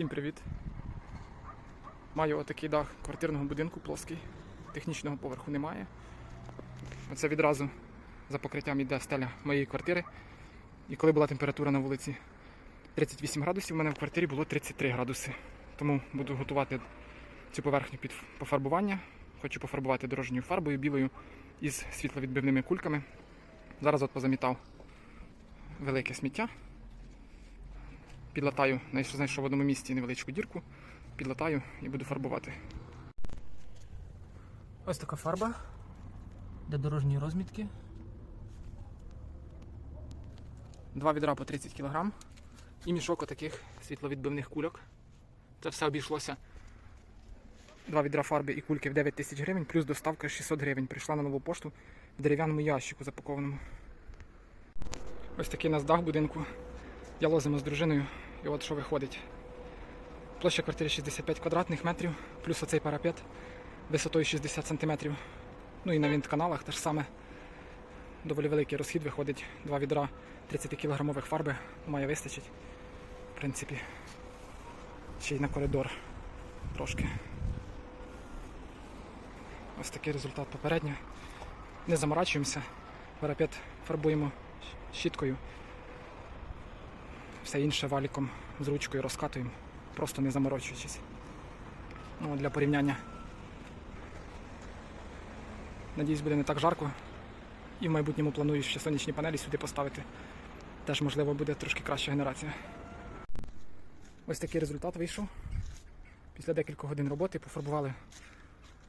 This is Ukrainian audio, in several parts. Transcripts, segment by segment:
Всім привіт! Маю отакий дах квартирного будинку плоский. Технічного поверху немає. Оце відразу за покриттям йде стеля моєї квартири. І коли була температура на вулиці 38 градусів, у мене в квартирі було 33 градуси. Тому буду готувати цю поверхню під пофарбування. Хочу пофарбувати дорожньою фарбою білою із світловідбивними кульками. Зараз от позамітав велике сміття. Підлатаю, знайшов в одному місці невеличку дірку, підлатаю і буду фарбувати. Ось така фарба для дорожньої розмітки. Два відра по 30 кг і мішок отаких світловідбивних кульок. Це все обійшлося. Два відра фарби і кульки в 9 тисяч гривень, плюс доставка 600 гривень. Прийшла на нову пошту в дерев'яному ящику запакованому. Ось такий у нас будинку. Я лозимо з дружиною, і от що виходить. Площа квартири 65 квадратних метрів, плюс оцей парапет висотою 60 сантиметрів. Ну і на вінтканалах те ж саме. Доволі великий розхід виходить. Два відра 30 кілограмових фарби має вистачить. В принципі, ще й на коридор трошки. Ось такий результат попередньо. Не заморачуємося. Парапет фарбуємо щіткою. Все інше валіком з ручкою розкатуємо, просто не заморочуючись. Ну, для порівняння. Надіюсь, буде не так жарко. І в майбутньому планую ще сонячні панелі сюди поставити. Теж, можливо, буде трошки краща генерація. Ось такий результат вийшов. Після декількох годин роботи пофарбували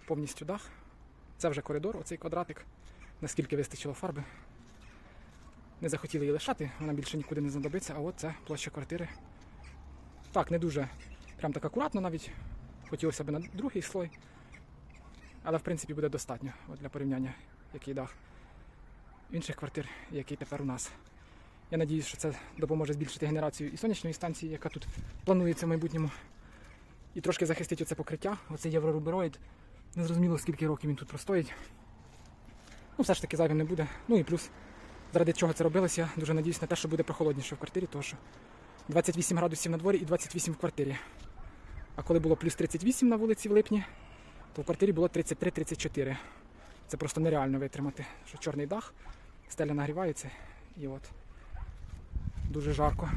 повністю дах. Це вже коридор, оцей квадратик, наскільки вистачило фарби. Не захотіли її лишати, вона більше нікуди не знадобиться, а от це площа квартири. Так, не дуже прям так акуратно навіть. Хотілося б на другий слой. Але в принципі буде достатньо от для порівняння, який дах інших квартир, який тепер у нас. Я надіюсь, що це допоможе збільшити генерацію і сонячної станції, яка тут планується в майбутньому. І трошки захистить оце покриття, оцей єврорубероїд. Незрозуміло, скільки років він тут простоїть. Ну, все ж таки зайвим не буде. Ну і плюс заради чого це робилося, я дуже надіюсь на те, що буде прохолодніше в квартирі, тому що 28 градусів на дворі і 28 в квартирі. А коли було плюс 38 на вулиці в липні, то в квартирі було 33-34. Це просто нереально витримати, що чорний дах, стеля нагрівається і от дуже жарко.